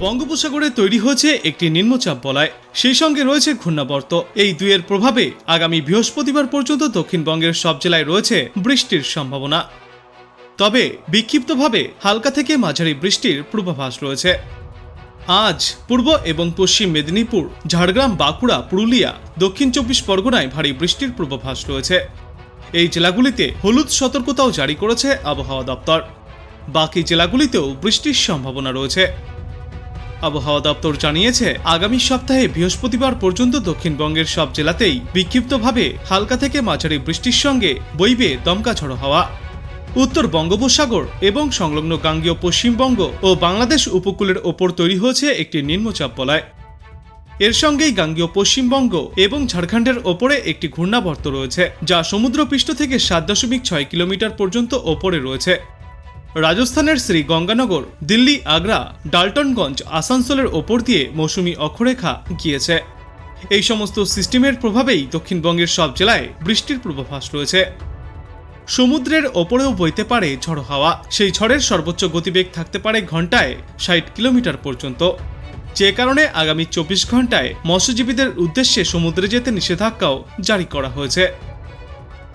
বঙ্গোপসাগরে তৈরি হয়েছে একটি নিম্নচাপ বলয়। সেই সঙ্গে রয়েছে ঘূর্ণাবর্ত। এই দুয়ের প্রভাবে আগামী বৃহস্পতিবার পর্যন্ত দক্ষিণবঙ্গের সব জেলায় রয়েছে বৃষ্টির সম্ভাবনা। তবে বিক্ষিপ্তভাবে হালকা থেকে মাঝারি বৃষ্টির পূর্বাভাস রয়েছে। আজ পূর্ব এবং পশ্চিম মেদিনীপুর, ঝাড়গ্রাম, বাঁকুড়া, পুরুলিয়া, দক্ষিণ চব্বিশ পরগনায় ভারী বৃষ্টির পূর্বাভাস রয়েছে। এই জেলাগুলিতে হলুদ সতর্কতাও জারি করেছে আবহাওয়া দপ্তর। বাকি জেলাগুলিতেও বৃষ্টির সম্ভাবনা রয়েছে। আবহাওয়া দপ্তর জানিয়েছে, আগামী সপ্তাহে বৃহস্পতিবার পর্যন্ত দক্ষিণবঙ্গের সব জেলাতেই বিক্ষিপ্তভাবে হালকা থেকে মাঝারি বৃষ্টির সঙ্গে বইবে দমকা ঝড়ো হাওয়া। উত্তর বঙ্গোপসাগর এবং সংলগ্ন গাঙ্গীয় পশ্চিমবঙ্গ ও বাংলাদেশ উপকূলের ওপর তৈরি হয়েছে একটি নিম্নচাপ বলয়। এর সঙ্গেই গাঙ্গীয় পশ্চিমবঙ্গ এবং ঝাড়খণ্ডের ওপরে একটি ঘূর্ণাবর্ত রয়েছে, যা সমুদ্রপৃষ্ঠ থেকে সাত দশমিক ছয় কিলোমিটার পর্যন্ত ওপরে রয়েছে। রাজস্থানের শ্রী গঙ্গানগর, দিল্লি, আগ্রা, ডাল্টনগঞ্জ, আসানসোলের ওপর দিয়ে মৌসুমি অক্ষরেখা গিয়েছে। এই সমস্ত সিস্টেমের প্রভাবেই দক্ষিণবঙ্গের সব জেলায় বৃষ্টির পূর্বাভাস রয়েছে। সমুদ্রের ওপরেও বইতে পারে ঝড়ো হাওয়া। সেই ঝড়ের সর্বোচ্চ গতিবেগ থাকতে পারে ঘন্টায় ষাট কিলোমিটার পর্যন্ত। যে কারণে আগামী চব্বিশ ঘন্টায় মৎস্যজীবীদের উদ্দেশ্যে সমুদ্রে যেতে নিষেধাজ্ঞাও জারি করা হয়েছে।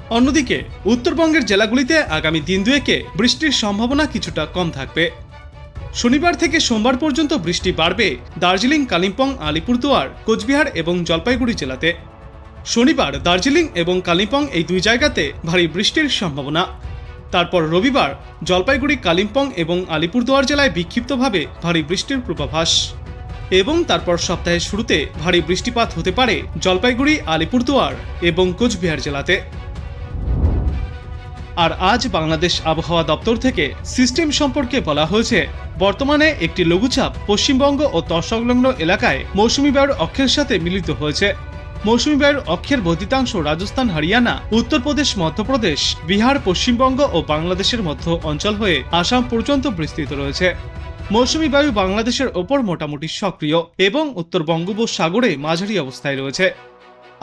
অন্যদিকে, উত্তরবঙ্গের জেলাগুলিতে আগামী দিন দুয়েকে বৃষ্টির সম্ভাবনা কিছুটা কম থাকবে। শনিবার থেকে সোমবার পর্যন্ত বৃষ্টি বাড়বে দার্জিলিং, কালিম্পং, আলিপুরদুয়ার, কোচবিহার এবং জলপাইগুড়ি জেলাতে। শনিবার দার্জিলিং এবং কালিম্পং এই দুই জায়গাতে ভারী বৃষ্টির সম্ভাবনা। তারপর রবিবার জলপাইগুড়ি, কালিম্পং এবং আলিপুরদুয়ার জেলায় বিক্ষিপ্তভাবে ভারী বৃষ্টির পূর্বাভাস। এবং তারপর সপ্তাহের শুরুতে ভারী বৃষ্টিপাত হতে পারে জলপাইগুড়ি, আলিপুরদুয়ার এবং কোচবিহার জেলাতে। আর আজ বাংলাদেশ আবহাওয়া দপ্তর থেকে সিস্টেম সম্পর্কে বলা হয়েছে, বর্তমানে একটি লঘুচাপ পশ্চিমবঙ্গ ও তৎসংলগ্ন এলাকায় মৌসুমী বায়ুর অক্ষের সাথে মিলিত হয়েছে। মৌসুমী বায়ুর অক্ষের বর্ধিতাংশ রাজস্থান, হরিয়ানা, উত্তরপ্রদেশ, মধ্যপ্রদেশ, বিহার, পশ্চিমবঙ্গ ও বাংলাদেশের মধ্য অঞ্চল হয়ে আসাম পর্যন্ত বিস্তৃত রয়েছে। মৌসুমী বায়ু বাংলাদেশের ওপর মোটামুটি সক্রিয় এবং উত্তর বঙ্গোপসাগরে মাঝারি অবস্থায় রয়েছে।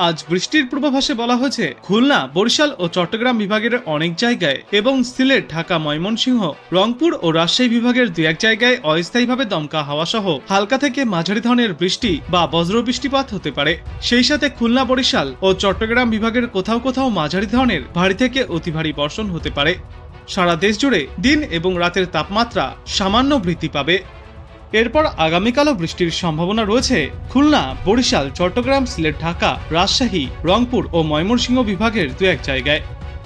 আজ বৃষ্টির পূর্বাভাসে বলা হয়েছে, খুলনা, বরিশাল ও চট্টগ্রাম বিভাগের অনেক জায়গায় এবং সিলেট, ঢাকা, ময়মনসিংহ, রংপুর ও রাজশাহী বিভাগের দু এক জায়গায় অস্থায়ীভাবে দমকা হাওয়া সহ হালকা থেকে মাঝারি ধরনের বৃষ্টি বা বজ্র বৃষ্টিপাত হতে পারে। সেই সাথে খুলনা, বরিশাল ও চট্টগ্রাম বিভাগের কোথাও কোথাও মাঝারি ধরনের ভারী থেকে অতি ভারী বর্ষণ হতে পারে। সারা দেশ জুড়ে দিন এবং রাতের তাপমাত্রা সামান্য বৃদ্ধি পাবে। এরপর আগামীকালও বৃষ্টির সম্ভাবনা রয়েছে। খুলনা, বরিশাল, চট্টগ্রাম, সিলেট, ঢাকা, রাজশাহী, রংপুর ও ময়মনসিংহ বিভাগের দু এক জায়গায়।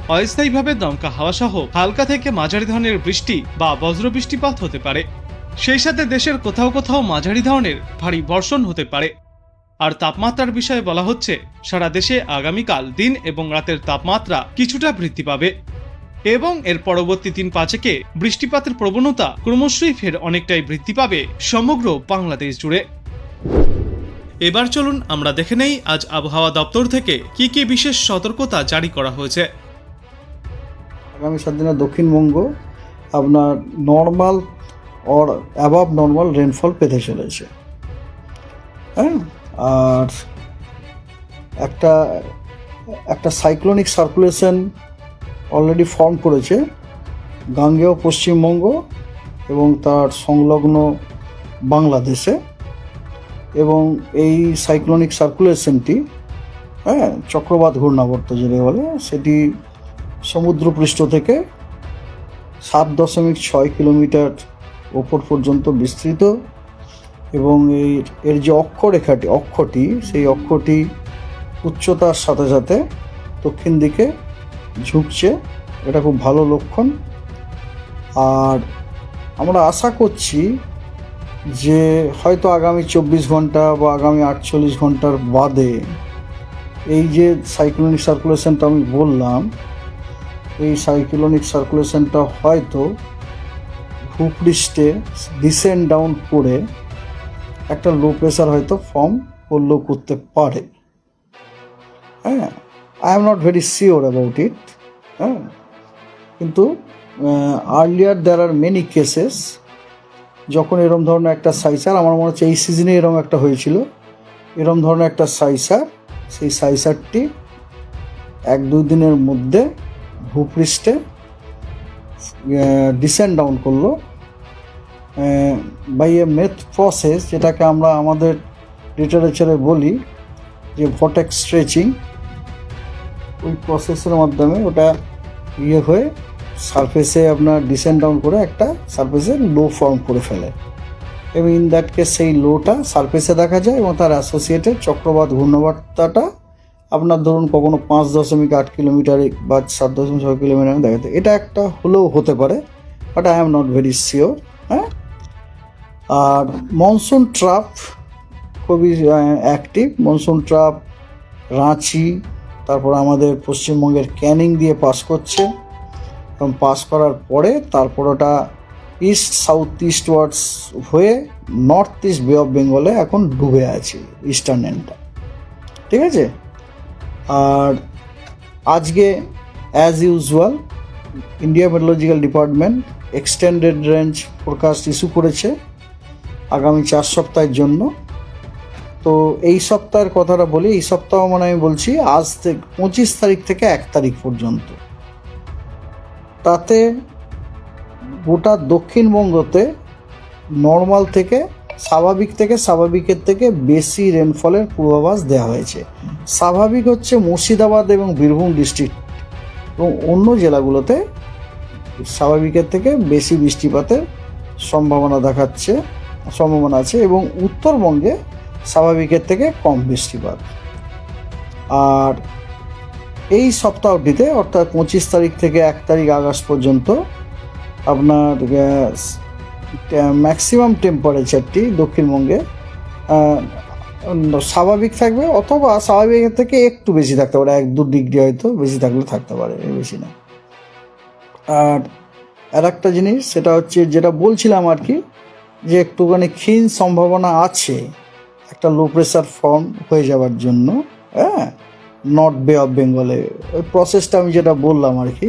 অস্থায়ীভাবে দমকা হাওয়া সহ হালকা থেকে মাঝারি ধরনের বৃষ্টি বা বজ্র বৃষ্টিপাত হতে পারে। সেই সাথে দেশের কোথাও কোথাও মাঝারি ধরনের ভারী বর্ষণ হতে পারে। আর তাপমাত্রার বিষয়ে বলা হচ্ছে, সারা দেশে আগামীকাল দিন এবং রাতের তাপমাত্রা কিছুটা বৃদ্ধি পাবে। এবং এর পরবর্তী দিন পাঁচেকে বৃষ্টিপাতের প্রবণতা ক্রমশই ফের অনেকটাই বৃদ্ধি পাবে সমগ্র বাংলাদেশ জুড়ে। এবার চলুন আমরা দেখে নেই আজ আবহাওয়া দপ্তর থেকে কি কি বিশেষ সতর্কতা জারি করা হয়েছে। আগামী সাত দিনে দক্ষিণবঙ্গ আপনার normal or above normal rainfall পেতে চলেছে। হ্যাঁ? আর একটা একটা সাইক্লোনিক সার্কুলেশন অলরেডি ফর্ম করেছে গাঙ্গেয় পশ্চিমবঙ্গ এবং তার সংলগ্ন বাংলাদেশে এবং এই সাইক্লোনিক সার্কুলেশনটি হ্যাঁ চক্রবাত ঘূর্ণাবর্ত যেটা বলে, সেটি সমুদ্রপৃষ্ঠ থেকে সাত দশমিক ছয় কিলোমিটার ওপর পর্যন্ত বিস্তৃত এবং এর এর যে অক্ষরেখাটি, অক্ষটি, সেই অক্ষটি উচ্চতার সাথে সাথে দক্ষিণ দিকে ঝুঁকছে, এটা খুব ভালো লক্ষণ। আর আমরা আশা করছি যে হয়তো আগামী চব্বিশ ঘণ্টা বা আগামী আটচল্লিশ ঘণ্টার বাদে এই যে সাইক্লোনিক সার্কুলেশনটা আমি বললাম, এই সাইক্লোনিক সার্কুলেশনটা হয়তো ভূপৃষ্ঠে ডিসেন্ড ডাউন করে একটা লো প্রেশার হয়তো ফর্ম করলেও করতে পারে। হ্যাঁ? I am not very sure about it হ্যাঁ কিন্তু earlier there are many cases যখন এরম ধরনের একটা সাইসার, আমার মনে হচ্ছে এই সিজনে এরম একটা হয়েছিল, এরম ধরনের একটা সাইসার, সেই সাইসারটি এক দুই দিনের মধ্যে ভূপৃষ্ঠে ডিসেন্ড ডাউন করল বাই এ মেথ প্রসেস যেটাকে আমরা আমাদের লিটারেচারে বলি যে ভটেক স্ট্রেচিং ওই প্রসেসের মাধ্যমে ওটা ইয়ে হয়ে সারফেসে আপনার ডিসেন্ড ডাউন করে একটা সারফেসে লো ফর্ম করে ফেলে। এবং ইন দ্যাট কেস সেই লোটা সারফেসে দেখা যায় এবং তার অ্যাসোসিয়েটেড চক্রবাত ঘূর্ণবার্তাটা আপনার ধরুন কখনো পাঁচ দশমিক আট কিলোমিটার বা সাত দশমিক ছয় কিলোমিটার দেখা যায় এটা একটা হলেও হতে পারে but I am not very sure হ্যাঁ? আর মনসুন ট্রাপ খুবই অ্যাক্টিভ মনসুন ট্রাপ রাঁচি তারপর আমাদের পশ্চিমবঙ্গের ক্যানিং দিয়ে পাস করছে। এবং পাস করার পরে তারপর ওটা ইস্ট সাউথ ইস্ট ওয়ার্ডস হয়ে নর্থ ইস্ট বে অফ বেঙ্গলে এখন ডুবে আছে ইস্টার্ন এন্ডটা ঠিক আছে? আর আজকে as usual India meteorological department extended range forecast issue করেছে আগামী চার সপ্তাহের জন্য। এই সপ্তাহের কথাটা বলি, এই সপ্তাহ মানে আমি বলছি আজ থেকে পঁচিশ তারিখ থেকে এক তারিখ পর্যন্ত। তাতে গোটা দক্ষিণবঙ্গতে নর্মাল থেকে, স্বাভাবিক থেকে, স্বাভাবিকের থেকে বেশি রেনফলের পূর্বাভাস দেওয়া হয়েছে। স্বাভাবিক হচ্ছে মুর্শিদাবাদ এবং বীরভূম ডিস্ট্রিক্ট এবং অন্য জেলাগুলোতে স্বাভাবিকের থেকে বেশি বৃষ্টিপাতের সম্ভাবনা দেখাচ্ছে, সম্ভাবনা আছে এবং উত্তরবঙ্গে স্বাভাবিকের থেকে কম বৃষ্টিপাত। আর এই সপ্তাহটিতে, অর্থাৎ পঁচিশ তারিখ থেকে এক তারিখ আগস্ট পর্যন্ত, আপনার ম্যাক্সিমাম টেম্পারেচারটি দক্ষিণবঙ্গে স্বাভাবিক থাকবে অথবা স্বাভাবিকের থেকে একটু বেশি থাকতে পারে, এক দু ডিগ্রি হয়তো বেশি থাকলে থাকতে পারে বেশি না। আর আর একটা জিনিস, সেটা হচ্ছে যেটা বলছিলাম আর কি, যে একটুখানি ক্ষীণ সম্ভাবনা আছে একটা লো প্রেশার ফর্ম হয়ে যাওয়ার জন্য হ্যাঁ? নর্থ বে অফ বেঙ্গলে ওই প্রসেসটা আমি যেটা বললাম আর কি,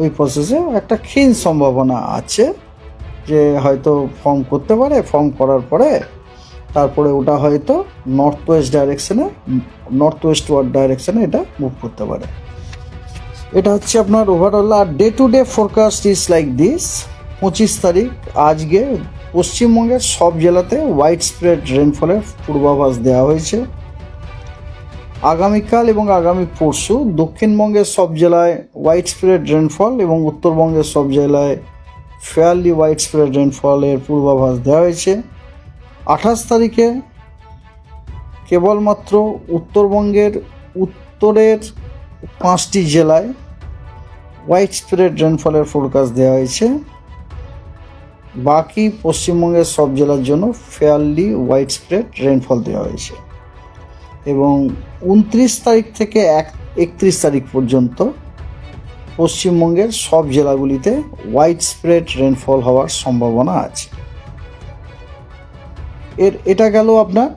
ওই প্রসেসে একটা ক্ষীণ সম্ভাবনা আছে যে হয়তো ফর্ম করতে পারে। ফর্ম করার পরে তারপরে ওটা হয়তো নর্থ ওয়েস্ট ডাইরেকশানে নর্থ ওয়েস্ট ওয়ার্ড ডাইরেকশানে এটা মুভ করতে পারে। এটা হচ্ছে আপনার overall R day to day forecast is like this পঁচিশ তারিখ, আজকে পশ্চিমবঙ্গের সব জেলাতে হোয়াইট স্প্রেড রেনফলের পূর্বাভাস দেওয়া হয়েছে। আগামীকাল এবং আগামী পরশু দক্ষিণবঙ্গের সব জেলায় হোয়াইট স্প্রেড রেনফল এবং উত্তরবঙ্গের সব জেলায় ফেয়ারলি হোয়াইট স্প্রেড রেনফলের পূর্বাভাস দেওয়া হয়েছে। আঠাশ তারিখে কেবলমাত্র উত্তরবঙ্গের উত্তরের পাঁচটি জেলায় হোয়াইট স্প্রেড রেনফলের ফোরকাস্ট দেওয়া হয়েছে। বাকি পশ্চিমবঙ্গের সব জেলার জন্য ফেয়ারলি হোয়াইট স্প্রেড রেনফল দেওয়া হয়েছে। এবং উনত্রিশ তারিখ থেকে এক, একত্রিশ তারিখ পর্যন্ত পশ্চিমবঙ্গের সব জেলাগুলিতে হোয়াইট স্প্রেড রেনফল হওয়ার সম্ভাবনা আছে। এর, এটা গেল আপনার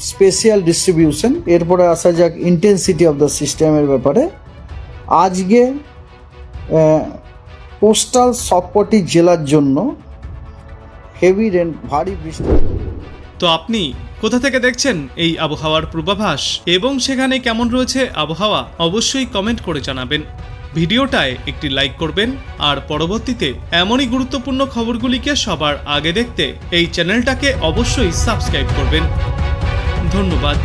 স্পেশিয়াল ডিস্ট্রিবিউশন এরপরে আসা যাক ইন্টেন্সিটি অফ দ্য সিস্টেমের ব্যাপারে। আজকে কোস্টাল সবকটি জেলার জন্য হেভি রেন ভারী বৃষ্টি। তো আপনি কোথা থেকে দেখছেন এই আবহাওয়ার পূর্বাভাস এবং সেখানে কেমন রয়েছে আবহাওয়া অবশ্যই কমেন্ট করে জানাবেন। ভিডিওটায় একটি লাইক করবেন আর পরবর্তীতে এমনই গুরুত্বপূর্ণ খবরগুলিকে সবার আগে দেখতে এই চ্যানেলটাকে অবশ্যই সাবস্ক্রাইব করবেন। ধন্যবাদ।